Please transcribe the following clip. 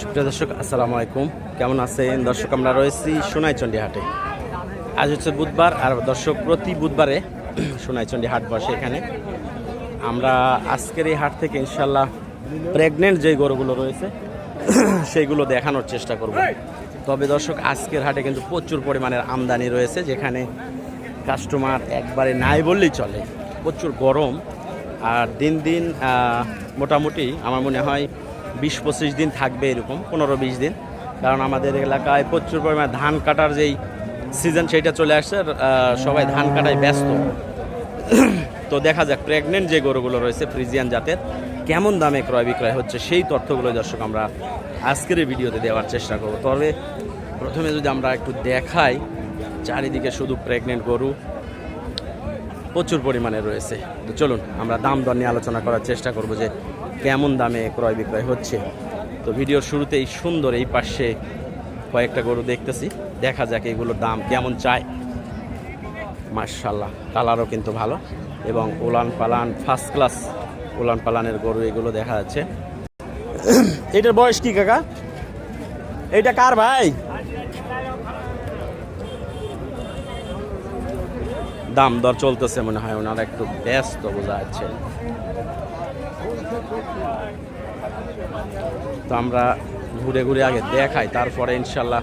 সুপ্রিয় দর্শক, আসসালামু আলাইকুম। কেমন আছেন? দর্শক, আমরা রয়েছি সোনাইচন্ডী হাটে আজ হচ্ছে বুধবার, আর দর্শক, প্রতি বুধবারে সোনাইচন্ডী হাট বসে এখানে। আমরা আজকের এই হাট থেকে ইনশাল্লাহ প্রেগনেন্ট যে গরুগুলো রয়েছে, সেইগুলো দেখানোর চেষ্টা করব। তবে দর্শক, আজকের হাটে কিন্তু প্রচুর পরিমাণের আমদানি রয়েছে, যেখানে কাস্টমার একবারে নাই বললেই চলে। প্রচুর গরম আর দিন দিন মোটামুটি আমার মনে হয় বিশ পঁচিশ দিন থাকবে এরকম, পনেরো বিশ দিন। কারণ আমাদের এলাকায় প্রচুর পরিমাণে ধান কাটার যেই সিজন সেইটা চলে আসছে সবাই ধান কাটায় ব্যস্ত। তো দেখা যাক প্রেগনেন্ট যে গরুগুলো রয়েছে ফ্রিজিয়ান জাতের, কেমন দামে ক্রয় বিক্রয় হচ্ছে সেই তথ্যগুলো দর্শক আমরা আজকের ভিডিওতে দেওয়ার চেষ্টা করব। তবে প্রথমে যদি আমরা একটু দেখাই, চারিদিকে শুধু প্রেগনেন্ট গরু প্রচুর পরিমাণে রয়েছে। তো চলুন, আমরা দাম দর নিয়ে আলোচনা করার চেষ্টা করব যে কেমন দামে ক্রয় বিক্রয় হচ্ছে। তো ভিডিওর শুরুতেই সুন্দর এই পাশে কয়েকটা গরু দেখতেছি। দেখা যাক এগুলোর দাম কেমন চায় মার্শাল্লাহ কালারও কিন্তু ভালো এবং উলান পালান ফার্স্ট ক্লাস উলান পালানের গরু এগুলো দেখা যাচ্ছে। এটার বয়স কি, কাকা? এটা কার ভাই? দাম দর চলতেছে মনে হয়, ওনারা একটু ব্যস্ত বোঝা যাচ্ছে। তো আমরা ঘুরে ঘুরে আগে দেখাই, তারপরে ইনশাল্লাহ